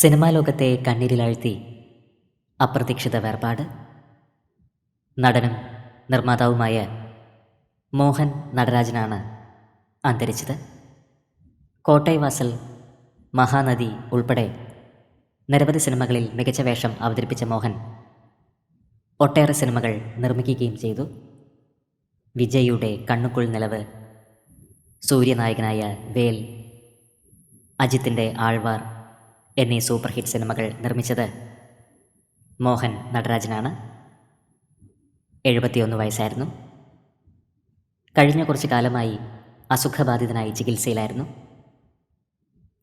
Cinema ലോകത്തെ കണ്ണീരിലാഴ്ത്തി അപ്രതീക്ഷിത വേർപാട്. നടനും നിർമ്മാതാവുമായ മോഹൻ നടരാജനാണ് അന്തരിച്ചത്. കോട്ടൈവാസൽ മഹാനദി ഉൾപ്പെടെ നിരവധി സിനിമകളിൽ മികച്ച വേഷം അവതരിപ്പിച്ച മോഹൻ ഒട്ടേറെ സിനിമകൾ നിർമ്മിക്കുകയും ചെയ്തു. വിജയുടെ കണ്ണുക്കുൾ നിലവ് സൂര്യനായകനായ വേൽ അജിത്തിന്റെ ആൾവാർ എന്നീ സൂപ്പർ ഹിറ്റ് സിനിമകൾ നിർമ്മിച്ചത് മോഹൻ നടരാജനാണ്. എഴുപത്തിയൊന്ന് വയസ്സായിരുന്നു. കഴിഞ്ഞ കുറച്ച് കാലമായി അസുഖബാധിതനായി ചികിത്സയിലായിരുന്നു.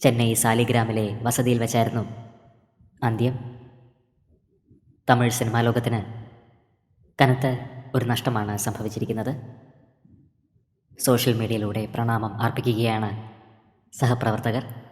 ചെന്നൈ സാലിഗ്രാമിലെ വസതിയിൽ വെച്ചായിരുന്നു അന്ത്യം. തമിഴ് സിനിമാ ലോകത്തിന് കനത്ത ഒരു നഷ്ടമാണ് സംഭവിച്ചിരിക്കുന്നത്. സോഷ്യൽ മീഡിയയിലൂടെ പ്രണാമം അർപ്പിക്കുകയാണ് സഹപ്രവർത്തകർ.